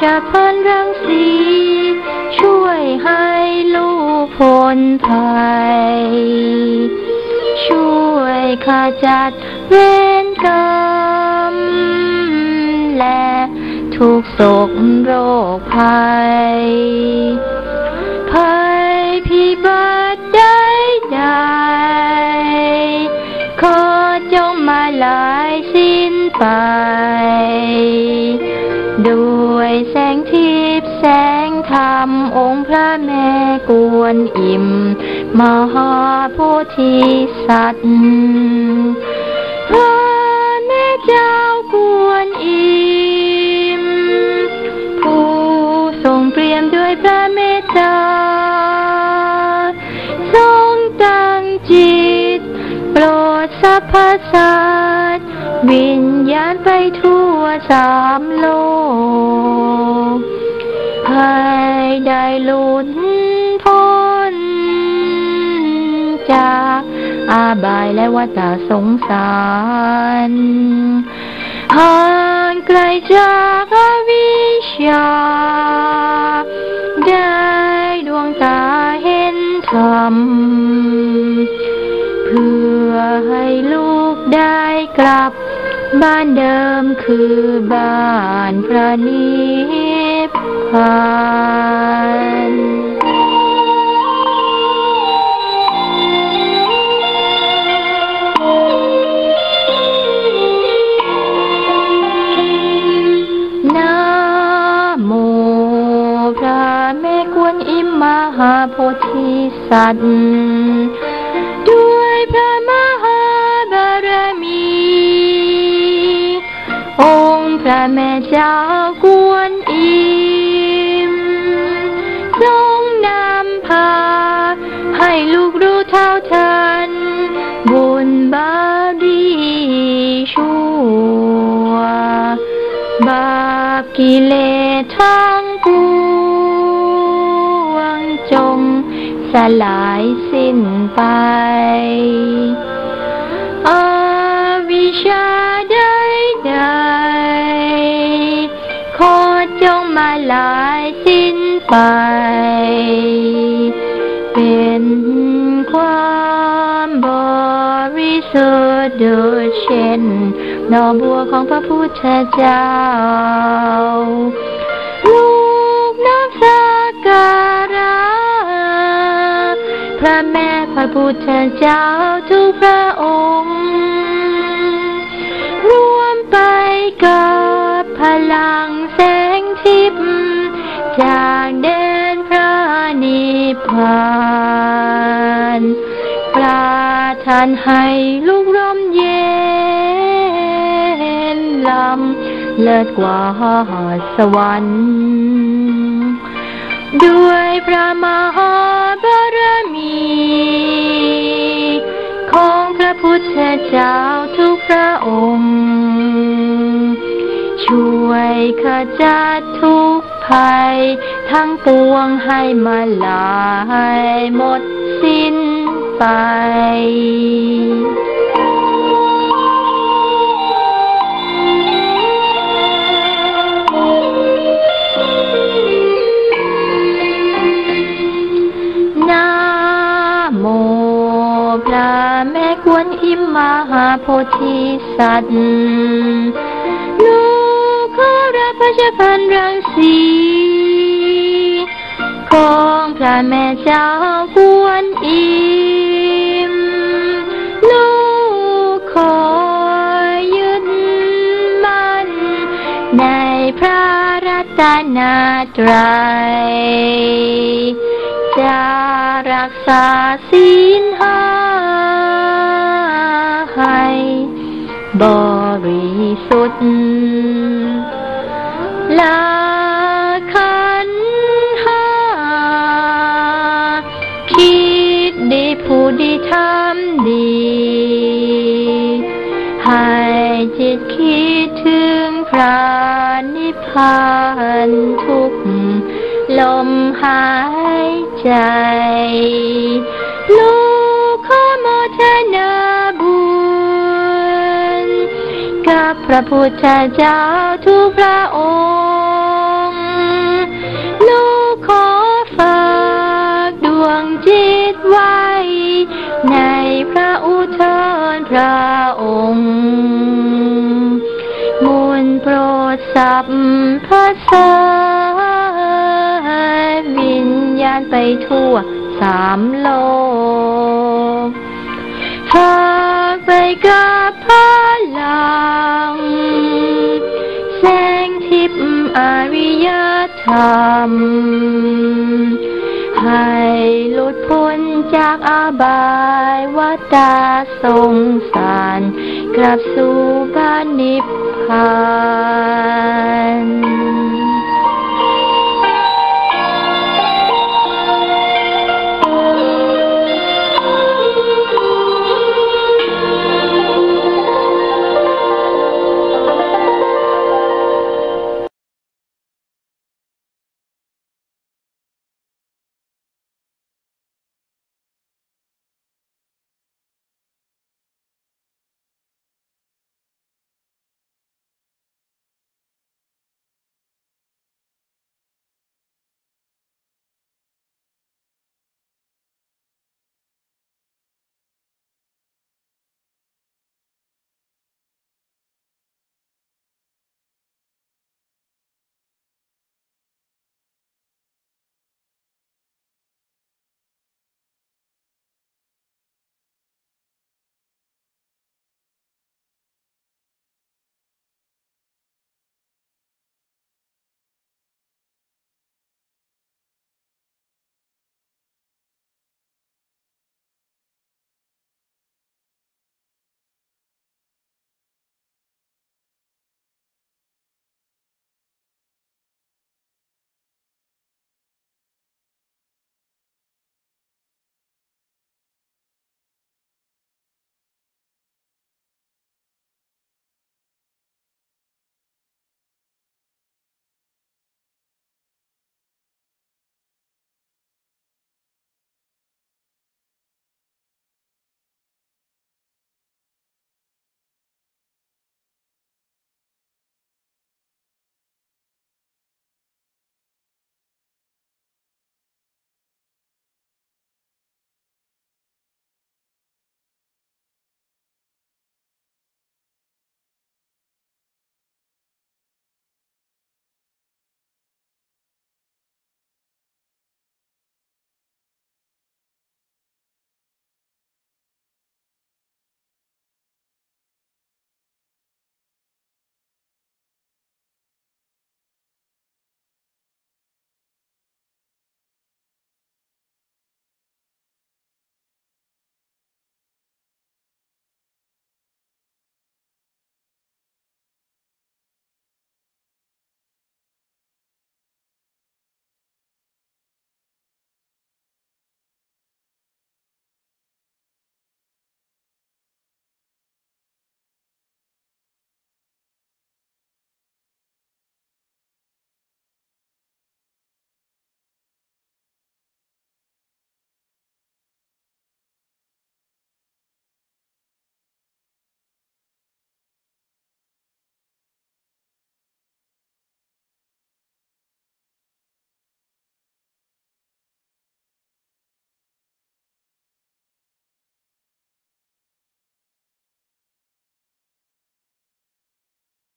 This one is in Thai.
ชพันรังสี ช่วยให้ลูกพ้นภัย ช่วยขจัดเวรกรรม และทุกโศกโรคภัย ภัยพิบัติใดใดๆขอจงมาลายสิ้นไป กวนอิมมหาโพธิสัตว์พระแม่เจ้ากวนอิมผู้ทรงเปรียมด้วยพระเมตตา ทรงตั้งจิต โปรดสรรพสัตว์วิญญาณไปทั่วสามโลกให้ได้หลุด จากอาบายและวัฏสงสารห่างไกลจากอวิชชา ได้ดวงตาเห็นธรรม เพื่อให้ลูกได้กลับ บ้านเดิมคือบ้านพระนิพพาน สัตว์ด้วยพระมหาบารมี องค์พระแม่เจ้า สลายสิ้นไป อวิชชาใดใดขอจงมาลายสิ้นไป เป็นความบริสุทธิ์ดุจเช่นดอกบัวของพระพุทธเจ้า ลูกน้ำสักการะ พระแม่พระพุทธเจ้าทุกพระองค์ รวมไปกับพลังแสงทิพย์จากแดนพระนิพพานปราทานให้ลูกร่มเย็นลำเลิศกว่าสวรรค์ ด้วยพระมหา ระพุทธเจ้าทุกพระองค์ ช่วยขจัดทุกภัย ทั้งปวงให้มาลายหมดสิ้นไป ธิสัตว์ลูกขอรับพระชพันรังสีของพระแม่เจ้ากวนอิมลูกขอยึดมั่นในพระรัตนตรัยจะรักษาศีลห้า บริสุทธิ์ละขันหาคิดดีพูดดีทำดี ให้จิตคิดถึงพระนิพพานทุกลมหายใจลู พระพุทธเจ้าทุกพระองค์ลูกขอฝากดวงจิตไว้ ในพระอุทานพระองค์มุนโปรดสัพพะสาวิญญาณไปทั่วสามโลก อริยธรรม ให้หลุดพ้นจากอาบายวัฏสงสาร กลับสู่บ้านนิพพาน